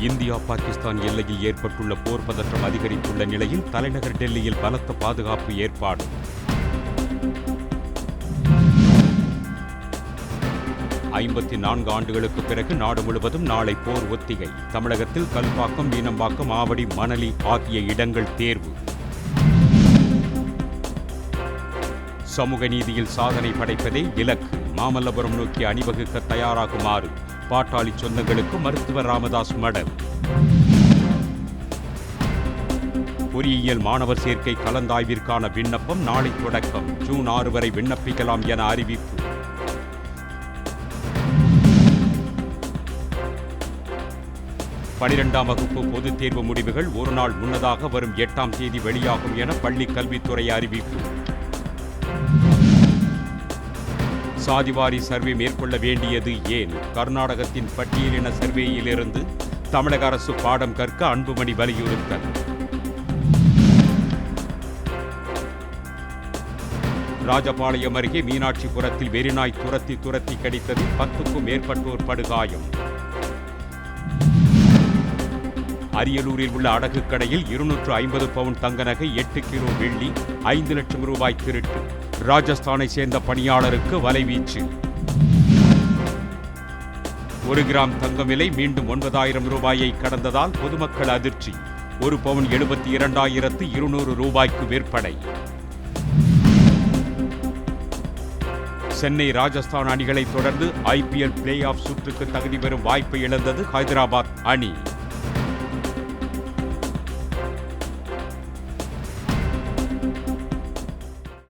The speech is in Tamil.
இந்தியா பாகிஸ்தான் எல்லையில் ஏற்பட்டுள்ள போர் பதற்றம் அதிகரித்துள்ள நிலையில் தலைநகர் டெல்லியில் பலத்த பாதுகாப்பு ஏற்பாடு. ஐம்பத்தி நான்கு ஆண்டுகளுக்கு பிறகு நாடு முழுவதும் நாளை போர் ஒத்திகை. தமிழகத்தில் கல்பாக்கம் மீனம்பாக்கம் ஆவடி மணலி ஆகிய இடங்கள் தேர்வு. சமூக நீதியில் சாதனை படைப்பதே இலக்கு. மாமல்லபுரம் நோக்கி அணிவகுக்க தயாராகுமாறு பாட்டாளி சொந்தங்களுக்கு மருத்துவர் ராமதாஸ் மடல். பொறியியல் மாணவர் சேர்க்கை கலந்தாய்விற்கான விண்ணப்பம் நாளை தொடக்கம். ஜூன் ஆறு வரை விண்ணப்பிக்கலாம் என அறிவிப்பு. பனிரெண்டாம் வகுப்பு பொதுத் தேர்வு முடிவுகள் ஒரு நாள் முன்னதாக வரும் எட்டாம் தேதி வெளியாகும் என பள்ளி கல்வித்துறை அறிவிப்பு. சாதிவாரி சர்வே மேற்கொள்ள வேண்டியது ஏன்? கர்நாடகத்தின் பட்டியலின சர்வேயிலிருந்து தமிழக அரசு பாடம் கற்க அன்புமணி வலியுறுத்தல். ராஜபாளையம் அருகே மீனாட்சிபுரத்தில் வெறிநாய் துரத்தி துரத்தி கடித்தது பத்துக்கும் மேற்பட்டோர் படுகாயம். அரியலூரில் உள்ள அடகு கடையில் இருநூற்று ஐம்பது பவுன் தங்க நகை எட்டு கிலோ வெள்ளி ஐந்து லட்சம் ரூபாய் திருட்டு. ராஜஸ்தானை சேர்ந்த பணியாளருக்கு வலைவீச்சு. ஒரு கிராம் தங்கம் விலை மீண்டும் ஒன்பதாயிரம் ரூபாயை கடந்ததால் பொதுமக்கள் அதிர்ச்சி. ஒரு பவுன் எழுபத்தி இரண்டாயிரத்து இருநூறு ரூபாய்க்கு விற்பனை. சென்னை ராஜஸ்தான் அணிகளை தொடர்ந்து ஐபிஎல் பிளே ஆஃப் சுற்றுக்கு தகுதி பெறும் வாய்ப்பை இழந்தது ஹைதராபாத் அணி.